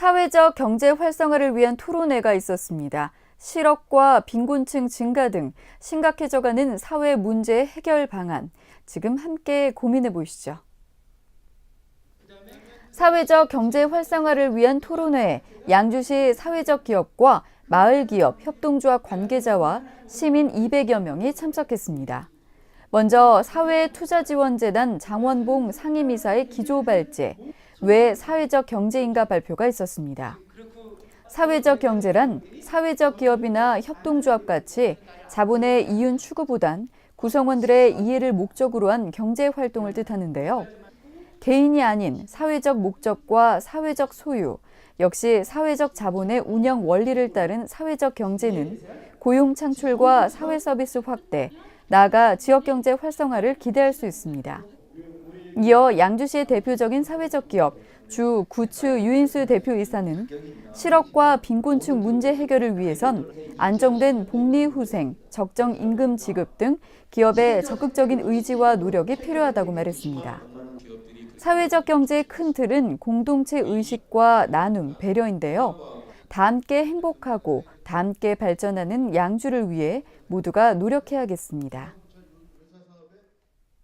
사회적 경제 활성화를 위한 토론회가 있었습니다. 실업과 빈곤층 증가 등 심각해져가는 사회 문제 해결 방안. 지금 함께 고민해 보시죠. 사회적 경제 활성화를 위한 토론회, 양주시 사회적 기업과 마을 기업, 협동조합 관계자와 시민 200여 명이 참석했습니다. 먼저 사회투자지원재단 장원봉 상임이사의 기조 발제, 외 사회적 경제인가 발표가 있었습니다. 사회적 경제란 사회적 기업이나 협동조합 같이 자본의 이윤 추구보단 구성원들의 이해를 목적으로 한 경제 활동을 뜻하는데요. 개인이 아닌 사회적 목적과 사회적 소유, 역시 사회적 자본의 운영 원리를 따른 사회적 경제는 고용 창출과 사회 서비스 확대, 나아가 지역 경제 활성화를 기대할 수 있습니다. 이어 양주시의 대표적인 사회적 기업 주 구추 유인수 대표이사는 실업과 빈곤층 문제 해결을 위해선 안정된 복리 후생, 적정 임금 지급 등 기업의 적극적인 의지와 노력이 필요하다고 말했습니다. 사회적 경제의 큰 틀은 공동체 의식과 나눔, 배려인데요. 다 함께 행복하고 다 함께 발전하는 양주를 위해 모두가 노력해야겠습니다.